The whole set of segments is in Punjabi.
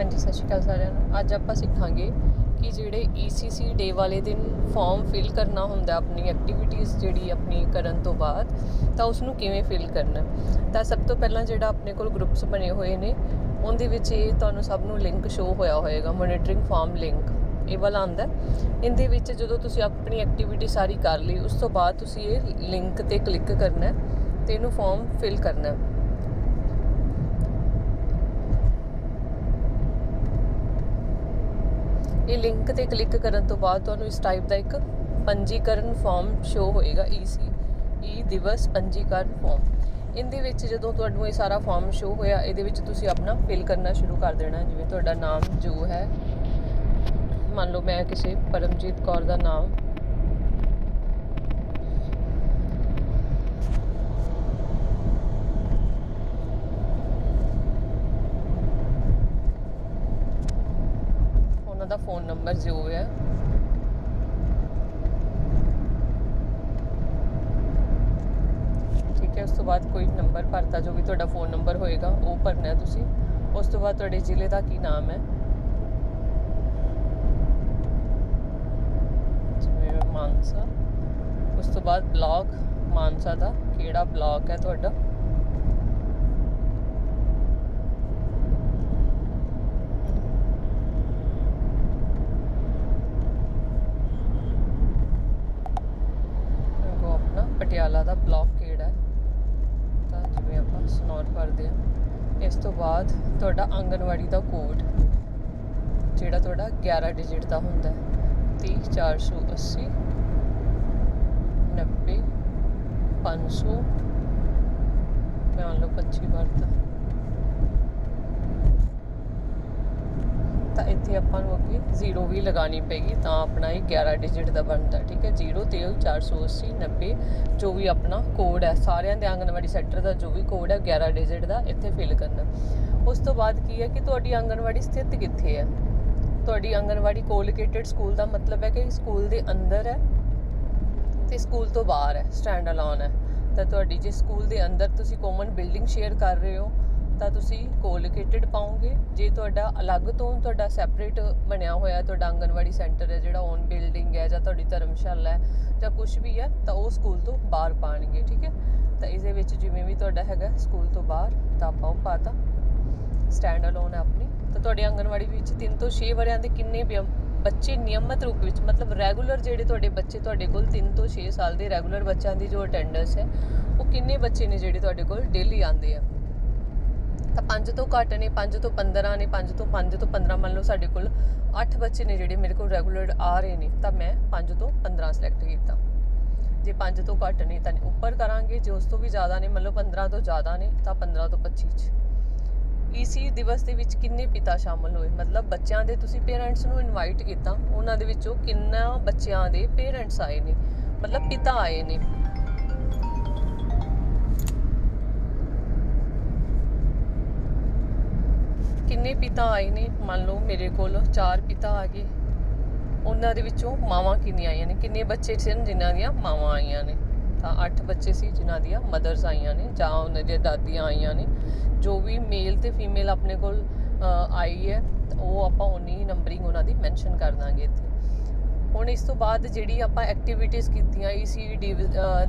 ਹਾਂਜੀ, ਸਤਿ ਸ਼੍ਰੀ ਅਕਾਲ ਸਾਰਿਆਂ ਨੂੰ। ਅੱਜ ਆਪਾਂ ਸਿੱਖਾਂਗੇ ਕਿ ਜਿਹੜੇ ECC ਡੇ ਵਾਲੇ ਦਿਨ ਫਾਰਮ ਫਿਲ ਕਰਨਾ ਹੁੰਦਾ ਆਪਣੀ ਐਕਟੀਵਿਟੀਜ਼ ਜਿਹੜੀ ਆਪਣੀ ਕਰਨ ਤੋਂ ਬਾਅਦ, ਤਾਂ ਉਸ ਨੂੰ ਕਿਵੇਂ ਫਿਲ ਕਰਨਾ। ਤਾਂ ਸਭ ਤੋਂ ਪਹਿਲਾਂ ਜਿਹੜਾ ਆਪਣੇ ਕੋਲ ਗਰੁੱਪਸ ਬਣੇ ਹੋਏ ਨੇ, ਉਹਦੇ ਵਿੱਚ ਇਹ ਤੁਹਾਨੂੰ ਸਭ ਨੂੰ ਲਿੰਕ ਸ਼ੋ ਹੋਇਆ ਹੋਏਗਾ ਮੋਨੀਟਰਿੰਗ ਫਾਰਮ ਲਿੰਕ ਇਹ ਵਾਲਾ ਆਂਦਾ ਇਹਦੇ ਵਿੱਚ ਜਦੋਂ ਤੁਸੀਂ ਆਪਣੀ ਐਕਟੀਵਿਟੀ ਸਾਰੀ ਕਰ ਲਈ, ਉਸ ਤੋਂ ਬਾਅਦ ਤੁਸੀਂ ਇਹ ਲਿੰਕ ਤੇ ਕਲਿੱਕ ਕਰਨਾ ਹੈ ਤੇ ਇਹਨੂੰ ਫਾਰਮ ਫਿਲ ਕਰਨਾ ਇਹ ਲਿੰਕ ਤੇ ਕਲਿੱਕ ਕਰਨ ਤੋਂ ਬਾਅਦ ਤੁਹਾਨੂੰ ਇਸ ਟਾਈਪ ਦਾ ਇੱਕ ਪੰਜੀਕਰਨ ਫਾਰਮ ਸ਼ੋ ਹੋਏਗਾ ਈਸੀ ਈ e ਦਿਵਸ ਪੰਜੀਕਰਨ ਫਾਰਮ ਇਹਦੇ ਵਿੱਚ ਜਦੋਂ ਤੁਹਾਨੂੰ ਇਹ ਸਾਰਾ ਫਾਰਮ ਸ਼ੋ ਹੋਇਆ, ਇਹਦੇ ਵਿੱਚ ਤੁਸੀਂ ਆਪਣਾ ਫਿਲ ਕਰਨਾ ਸ਼ੁਰੂ ਕਰ ਦੇਣਾ, ਜਿਵੇਂ ਤੁਹਾਡਾ ਨਾਮ ਜੋ ਹੈ। ਮੰਨ ਲਓ ਮੈਂ ਕਿਸੇ ਪਰਮਜੀਤ ਕੌਰ ਦਾ ਨਾਮ ਉਹਨਾਂ ਦਾ ਫੋਨ ਨੰਬਰ ਜੋ ਹੈ। ਠੀਕ ਹੈ, ਉਸ ਤੋਂ ਬਾਅਦ ਕੋਈ ਨੰਬਰ ਭਰਤਾ ਜੋ ਵੀ ਤੁਹਾਡਾ ਫੋਨ ਨੰਬਰ ਹੋਏਗਾ, ਉਹ ਭਰਨਾ ਤੁਸੀਂ। ਉਸ ਤੋਂ ਬਾਅਦ ਤੁਹਾਡੇ ਜ਼ਿਲ੍ਹੇ ਦਾ ਕੀ ਨਾਮ ਹੈ? ਮਾਨਸਾ। ਉਸ ਤੋਂ ਬਾਅਦ ਬਲਾਕ, ਮਾਨਸਾ ਦਾ ਕਿਹੜਾ ਬਲਾਕ ਹੈ ਤੁਹਾਡਾ ਅੱਗੋਂ ਆਪਣਾ ਪਟਿਆਲਾ ਦਾ ਬਲਾਕ ਕਿਹੜਾ ਹੈ? ਤਾਂ ਜਿਵੇਂ ਆਪਾਂ ਸਨੌਰ ਭਰਦੇ ਹਾਂ। ਇਸ ਤੋਂ ਬਾਅਦ ਤੁਹਾਡਾ ਆਂਗਨਵਾੜੀ ਦਾ ਕੋਡ ਜਿਹੜਾ ਤੁਹਾਡਾ 11 ਡਿਜਿਟ ਦਾ ਹੁੰਦਾ ਹੈ। 30480 90 500 ਮੈਂ ਮੰਨ ਲਓ 25 ਵਰਤਾ ਤਾਂ ਇੱਥੇ ਆਪਾਂ ਨੂੰ ਅੱਗੇ ਜ਼ੀਰੋ ਵੀ ਲਗਾਣੀ ਪੈਗੀ ਤਾਂ ਆਪਣਾ ਇਹ 11 ਡਿਜਿਟ ਦਾ ਬਣਦਾ, ਠੀਕ ਹੈ? 0 ਤੇ 480 90 ਜੋ ਵੀ ਆਪਣਾ ਕੋਡ ਹੈ, ਸਾਰਿਆਂ ਦੇ ਆਂਗਨਵਾੜੀ ਸੈਕਟਰ ਦਾ ਜੋ ਵੀ ਕੋਡ ਹੈ 11 ਡਿਜਿਟ ਦਾ ਇੱਥੇ ਫਿਲ ਕਰਨਾ। ਉਸ ਤੋਂ ਬਾਅਦ ਕੀ ਹੈ ਕਿ ਤੁਹਾਡੀ ਆਂਗਨਵਾੜੀ ਸਥਿਤ ਕਿੱਥੇ ਹੈ? ਤੁਹਾਡੀ ਆਂਗਨਵਾੜੀ ਕੋਲੋਕੇਟਡ ਸਕੂਲ ਦਾ ਮਤਲਬ ਹੈ ਕਿ ਸਕੂਲ ਦੇ ਅੰਦਰ ਹੈ ਤੇ ਸਕੂਲ ਤੋਂ ਬਾਹਰ ਹੈ, ਸਟੈਂਡ ਅਲੋਨ ਹੈ। ਤਾਂ ਤੁਹਾਡੀ ਜੇ ਸਕੂਲ ਦੇ ਅੰਦਰ ਤੁਸੀਂ ਕਾਮਨ ਬਿਲਡਿੰਗ ਸ਼ੇਅਰ ਕਰ ਰਹੇ ਹੋ ਤਾਂ ਤੁਸੀਂ ਕੋਲੋਕੇਟਡ ਪਾਓਗੇ। ਜੇ ਤੁਹਾਡਾ ਅਲੱਗ ਤੋਂ ਤੁਹਾਡਾ ਸੈਪਰੇਟ ਬਣਿਆ ਹੋਇਆ, ਤੁਹਾਡਾ ਆਂਗਨਵਾੜੀ ਸੈਂਟਰ ਹੈ, ਜਿਹੜਾ ਓਨ ਬਿਲਡਿੰਗ ਹੈ ਜਾਂ ਤੁਹਾਡੀ ਧਰਮਸ਼ਾਲਾ ਹੈ ਜਾਂ ਕੁਝ ਵੀ ਹੈ, ਤਾਂ ਉਹ ਸਕੂਲ ਤੋਂ ਬਾਹਰ ਪਾਣਗੇ, ਠੀਕ ਹੈ? ਤਾਂ ਇਸ ਦੇ ਵਿੱਚ ਜਿਵੇਂ ਵੀ ਤੁਹਾਡਾ ਹੈਗਾ ਸਕੂਲ ਤੋਂ ਬਾਹਰ ਤਾਂ ਆਪਾਂ ਉਹ ਪਾਤਾ ਸਟੈਂਡ ਅਲੋਨ ਹੈ ਆਪਣੀ। ਤਾਂ ਤੁਹਾਡੇ ਆਂਗਨਵਾੜੀ ਵਿੱਚ 3 ਤੋਂ 6 ਵਰਿਆਂ ਦੇ ਕਿੰਨੇ ਬਿ- ਬੱਚੇ ਨਿਯਮਿਤ ਰੂਪ ਵਿੱਚ, ਮਤਲਬ ਰੈਗੂਲਰ ਜਿਹੜੇ ਤੁਹਾਡੇ ਬੱਚੇ ਤੁਹਾਡੇ ਕੋਲ 3 ਤੋਂ 6 ਸਾਲ ਦੇ ਰੈਗੂਲਰ ਬੱਚਿਆਂ ਦੀ ਜੋ ਅਟੈਂਡੈਂਸ ਹੈ, ਉਹ ਕਿੰਨੇ ਬੱਚੇ ਨੇ ਜਿਹੜੇ ਤੁਹਾਡੇ ਕੋਲ ਡੇਲੀ ਆਉਂਦੇ ਆ? ਤਾਂ 5 ਤੋਂ ਘੱਟ ਨੇ 5 ਤੋਂ 15 ਨੇ 5 ਤੋਂ 5 ਤੋਂ 15 ਮੰਨ ਲਓ ਸਾਡੇ ਕੋਲ 8 ਬੱਚੇ ਨੇ ਜਿਹੜੇ ਮੇਰੇ ਕੋਲ ਰੈਗੂਲਰ ਆ ਰਹੇ ਨੇ, ਤਾਂ ਮੈਂ 5 ਤੋਂ 15 ਸਿਲੈਕਟ ਕੀਤਾ। ਜੇ 5 ਤੋਂ ਘੱਟ ਨੇ ਤਾਂ ਉੱਪਰ ਕਰਾਂਗੇ, ਜੇ ਉਸ ਤੋਂ ਵੀ ਜ਼ਿਆਦਾ ਨੇ, ਮੰਨ ਲਓ 15 ਤੋਂ ਜ਼ਿਆਦਾ ਨੇ, ਤਾਂ 15 ਤੋਂ 25 ਚ। ਈਸੀ ਦਿਵਸ ਦੇ ਵਿੱਚ ਕਿੰਨੇ ਪਿਤਾ ਸ਼ਾਮਲ ਹੋਏ? ਮਤਲਬ ਬੱਚਿਆਂ ਦੇ ਤੁਸੀਂ ਪੇਰੈਂਟਸ ਨੂੰ ਇਨਵਾਈਟ ਕੀਤਾ, ਉਹਨਾਂ ਦੇ ਵਿੱਚੋਂ ਕਿੰਨਾ ਬੱਚਿਆਂ ਦੇ ਪੇਰੈਂਟਸ ਆਏ ਨੇ? ਮਤਲਬ ਪਿਤਾ ਆਏ ਨੇ। ਕਿੰਨੇ ਪਿਤਾ ਆਏ ਨੇ, ਮੰਨ ਲਓ ਮੇਰੇ ਕੋਲ ਚਾਰ ਪਿਤਾ ਆ ਗਏ। ਉਹਨਾਂ ਦੇ ਵਿੱਚੋਂ ਮਾਵਾਂ ਕਿੰਨੀਆਂ ਆਈਆਂ ਨੇ? ਕਿੰਨੇ ਬੱਚੇ ਸਨ ਜਿਨ੍ਹਾਂ ਦੀਆਂ ਮਾਵਾਂ ਆਈਆਂ ਨੇ? ਤਾਂ 8 ਬੱਚੇ ਸੀ ਜਿਨ੍ਹਾਂ ਦੀਆਂ ਮਦਰਸ ਆਈਆਂ ਨੇ ਜਾਂ ਉਹਨਾਂ ਦੀਆਂ ਦਾਦੀਆਂ ਆਈਆਂ ਨੇ। ਜੋ ਵੀ ਮੇਲ ਤੇ ਫੀਮੇਲ ਆਪਣੇ ਕੋਲ ਆਈ ਹੈ ਉਹ ਆਪਾਂ ਉਨੀ ਨੰਬਰਿੰਗ ਉਹਨਾਂ ਦੀ ਮੈਂਸ਼ਨ ਕਰ ਦਾਂਗੇ ਇੱਥੇ। ਹੁਣ ਇਸ ਤੋਂ ਬਾਅਦ ਜਿਹੜੀ ਆਪਾਂ ਐਕਟੀਵਿਟੀਜ਼ ਕੀਤੀਆਂ ਈਸੀ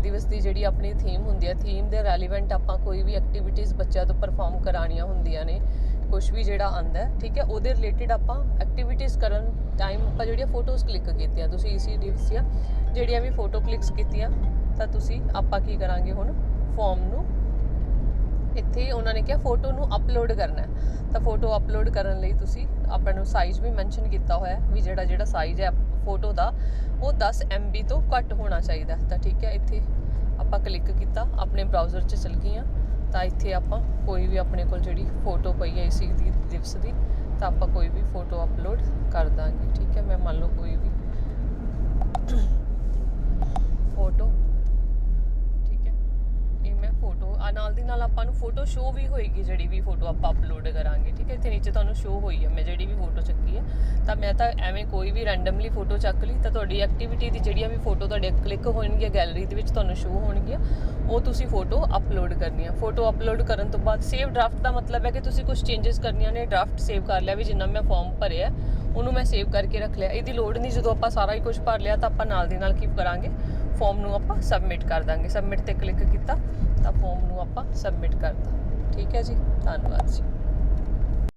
ਦਿਵਸ ਦੀ ਜਿਹੜੀ ਆਪਣੀ ਥੀਮ ਹੁੰਦੀ ਹੈ ਥੀਮ ਦੇ ਰੈਲੇਵੈਂਟ ਆਪਾਂ ਕੋਈ ਵੀ ਐਕਟੀਵਿਟੀਜ਼ ਬੱਚਿਆਂ ਤੋਂ ਪਰਫਾਰਮ ਕਰਾਉਣੀਆਂ ਹੁੰਦੀਆਂ ਨੇ। ਕੁਝ ਵੀ ਜਿਹੜਾ ਆਂਦਾ ਠੀਕ ਹੈ, ਉਹਦੇ ਰਿਲੇਟਡ ਆਪਾਂ ਐਕਟੀਵਿਟੀਜ਼ ਕਰਨ ਟਾਈਮ ਆਪਾਂ ਜਿਹੜੀਆਂ ਫੋਟੋਜ਼ ਕਲਿੱਕ ਕੀਤੀਆਂ, ਤੁਸੀਂ ਈਸੀ ਦਿਵਸ ਦੀਆਂ ਜਿਹੜੀਆਂ ਵੀ ਫੋਟੋ ਕਲਿੱਕਸ ਕੀਤੀਆਂ, ਤਾਂ ਤੁਸੀਂ ਆਪਾਂ ਕੀ ਕਰਾਂਗੇ ਹੁਣ? ਫਾਰਮ ਨੂੰ ਇੱਥੇ ਉਹਨਾਂ ਨੇ ਕਿਹਾ ਫੋਟੋ ਨੂੰ ਅਪਲੋਡ ਕਰਨਾ ਤਾਂ ਫੋਟੋ ਅਪਲੋਡ ਕਰਨ ਲਈ ਤੁਸੀਂ ਆਪਾਂ ਨੂੰ ਸਾਈਜ਼ ਵੀ ਮੈਂਸ਼ਨ ਕੀਤਾ ਹੋਇਆ ਵੀ ਜਿਹੜਾ ਜਿਹੜਾ ਸਾਈਜ਼ ਹੈ ਫੋਟੋ ਦਾ, ਉਹ 10 MB ਤੋਂ ਘੱਟ ਹੋਣਾ ਚਾਹੀਦਾ ਤਾਂ ਠੀਕ ਹੈ, ਇੱਥੇ ਆਪਾਂ ਕਲਿੱਕ ਕੀਤਾ, ਆਪਣੇ ਬ੍ਰਾਊਜ਼ਰ 'ਚ ਚਲ ਗਈਆਂ। ਤਾਂ ਇੱਥੇ ਆਪਾਂ ਕੋਈ ਵੀ ਆਪਣੇ ਕੋਲ ਜਿਹੜੀ ਫੋਟੋ ਪਈ ਹੈ, ਇਸੀ ਦੀ ਦਿਵਸ ਦੀ, ਤਾਂ ਆਪਾਂ ਕੋਈ ਵੀ ਫੋਟੋ ਅਪਲੋਡ ਕਰ ਦਾਂਗੇ, ਠੀਕ ਹੈ? ਮੈਂ ਮੰਨ ਲਓ ਕੋਈ ਵੀ ਫੋਟੋ ਠੀਕ ਹੈ ਇਹ ਮੈਂ ਫੋਟੋ ਆ ਆ ਨਾਲ ਦੀ ਨਾਲ ਆਪਾਂ ਨੂੰ ਫੋਟੋ ਸ਼ੋ ਵੀ ਹੋਏਗੀ, ਜਿਹੜੀ ਵੀ ਫੋਟੋ ਆਪਾਂ ਅਪਲੋਡ ਕਰਾਂਗੇ, ਠੀਕ ਹੈ? ਇੱਥੇ ਨੀਚੇ ਤੁਹਾਨੂੰ ਸ਼ੋ ਹੋਈ ਹੈ, ਮੈਂ ਜਿਹੜੀ ਵੀ ਫੋਟੋ ਚੱਕੀ ਹੈ, ਤਾਂ ਮੈਂ ਤਾਂ ਐਵੇਂ ਕੋਈ ਵੀ ਰੈਂਡਮਲੀ ਫੋਟੋ ਚੱਕ ਲਈ, ਤਾਂ ਤੁਹਾਡੀ ਐਕਟੀਵਿਟੀ ਦੀ ਜਿਹੜੀਆਂ ਵੀ ਫੋਟੋ ਤੁਹਾਡੇ ਕਲਿੱਕ ਹੋਣਗੀਆਂ ਗੈਲਰੀ ਦੇ ਵਿੱਚ ਤੁਹਾਨੂੰ ਸ਼ੋ ਹੋਣਗੀਆਂ, ਉਹ ਤੁਸੀਂ ਫੋਟੋ ਅਪਲੋਡ ਕਰਨੀ ਕਰਨੀਆਂ। ਫੋਟੋ ਅਪਲੋਡ ਕਰਨ ਤੋਂ ਬਾਅਦ ਸੇਵ ਡਰਾਫਟ ਦਾ ਮਤਲਬ ਹੈ ਕਿ ਤੁਸੀਂ ਕੁਝ ਚੇਂਜਸ ਕਰਨੀਆਂ ਨੇ ਡਰਾਫਟ ਸੇਵ ਕਰ ਲਿਆ ਵੀ ਜਿੰਨਾ ਮੈਂ ਫਾਰਮ ਭਰਿਆ, ਉਹਨੂੰ ਮੈਂ ਸੇਵ ਕਰਕੇ ਰੱਖ ਲਿਆ। ਇਹਦੀ ਲੋੜ ਨਹੀਂ ਜਦੋਂ ਆਪਾਂ ਸਾਰਾ ਹੀ ਕੁਝ ਭਰ ਲਿਆ, ਤਾਂ ਆਪਾਂ ਨਾਲ ਦੀ ਨਾਲ ਕੀ ਕਰਾਂਗੇ। ਫਾਰਮ ਨੂੰ ਆਪਾਂ ਸਬਮਿਟ ਕਰ ਦਾਂਗੇ। ਸਬਮਿਟ ਤੇ ਕਲਿੱਕ ਕੀਤਾ ਤਾਂ ਫਾਰਮ ਨੂੰ ਆਪਾਂ ਸਬਮਿਟ ਕਰਤਾ ਠੀਕ ਹੈ ਜੀ? ਧੰਨਵਾਦ ਜੀ।